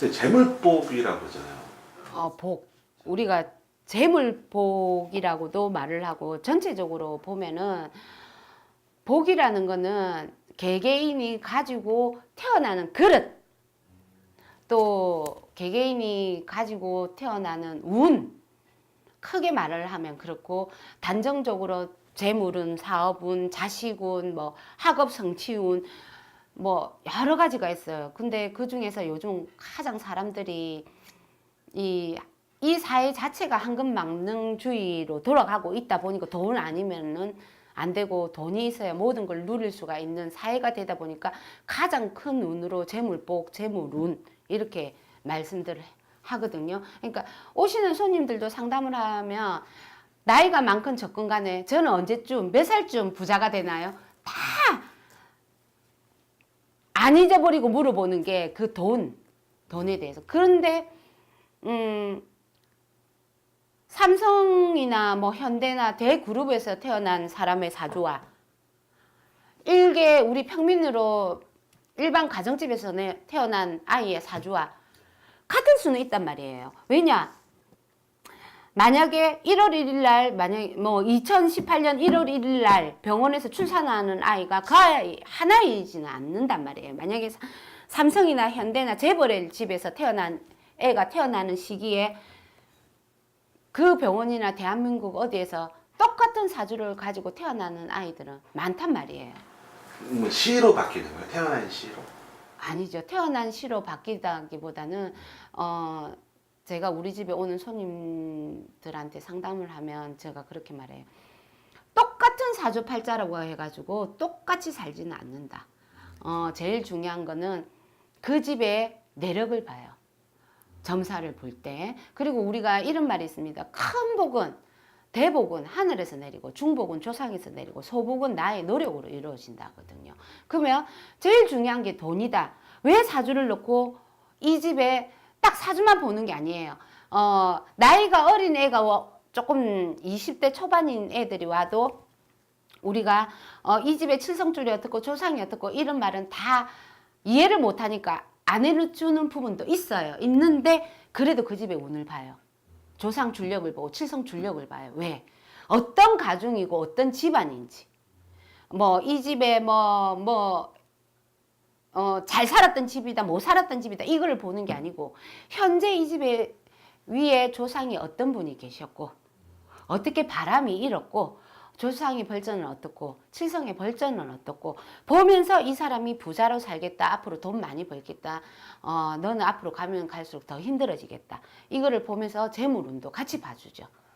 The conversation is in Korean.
근데 재물복이라고 그러잖아요. 어, 복 우리가 재물복이라고도 말을 하고 전체적으로 보면은 복이라는 거는 개개인이 가지고 태어나는 그릇 또 개개인이 가지고 태어나는 운 크게 말을 하면 그렇고 단정적으로 재물운 사업운 자식운 뭐 학업 성취운 뭐 여러 가지가 있어요. 근데 그 중에서 요즘 가장 사람들이 이, 이 사회 자체가 황금망능주의로 돌아가고 있다 보니까 돈 아니면은 안 되고 돈이 있어야 모든 걸 누릴 수가 있는 사회가 되다 보니까 가장 큰 운으로 재물복, 재물운 이렇게 말씀들을 하거든요. 그러니까 오시는 손님들도 상담을 하면 나이가 많건 적건 간에 저는 언제쯤 몇 살쯤 부자가 되나요? 다 안 잊어버리고 물어보는 게 그 돈, 돈에 대해서. 그런데 음, 삼성이나 뭐 현대나 대그룹에서 태어난 사람의 사주와 일개 우리 평민으로 일반 가정집에서 내- 태어난 아이의 사주와 같을 수는 있단 말이에요. 왜냐? 만약에 1월 1일 날 만약 뭐 2018년 1월 1일 날 병원에서 출산하는 아이가 그 아이 하나이지는 않는단 말이에요. 만약에 사- 삼성이나 현대나 재벌의 집에서 태어난 애가 태어나는 시기에 그 병원이나 대한민국 어디에서 똑같은 사주를 가지고 태어나는 아이들은 많단 말이에요. 뭐 시로 바뀌는 거예요. 태어난 시로. 아니죠. 태어난 시로 바뀌다기보다는 어 제가 우리 집에 오는 손님들한테 상담을 하면 제가 그렇게 말해요. 똑같은 사주팔자라고 해가지고 똑같이 살지는 않는다. 어 제일 중요한 거는 그 집의 내력을 봐요. 점사를 볼 때. 그리고 우리가 이런 말이 있습니다. 큰 복은 대복은 하늘에서 내리고 중복은 조상에서 내리고 소복은 나의 노력으로 이루어진다 하거든요. 그러면 제일 중요한 게 돈이다. 왜 사주를 놓고 이 집에 딱 사주만 보는 게 아니에요. 어, 나이가 어린 애가 와- 조금 20대 초반인 애들이 와도 우리가 어, 이 집에 칠성줄이 어떻고 조상이 어떻고 이런 말은 다 이해를 못하니까 안 해주는 부분도 있어요. 있는데 그래도 그 집의 운을 봐요. 조상 줄력을 보고 칠성 줄력을 봐요. 왜? 어떤 가중이고 어떤 집안인지. 뭐 이 집에 뭐뭐 어, 잘 살았던 집이다, 못 살았던 집이다, 이거를 보는 게 아니고, 현재 이 집에 위에 조상이 어떤 분이 계셨고, 어떻게 바람이 일었고, 조상의 벌전은 어떻고, 칠성의 벌전은 어떻고, 보면서 이 사람이 부자로 살겠다, 앞으로 돈 많이 벌겠다, 어, 너는 앞으로 가면 갈수록 더 힘들어지겠다. 이거를 보면서 재물운도 같이 봐주죠.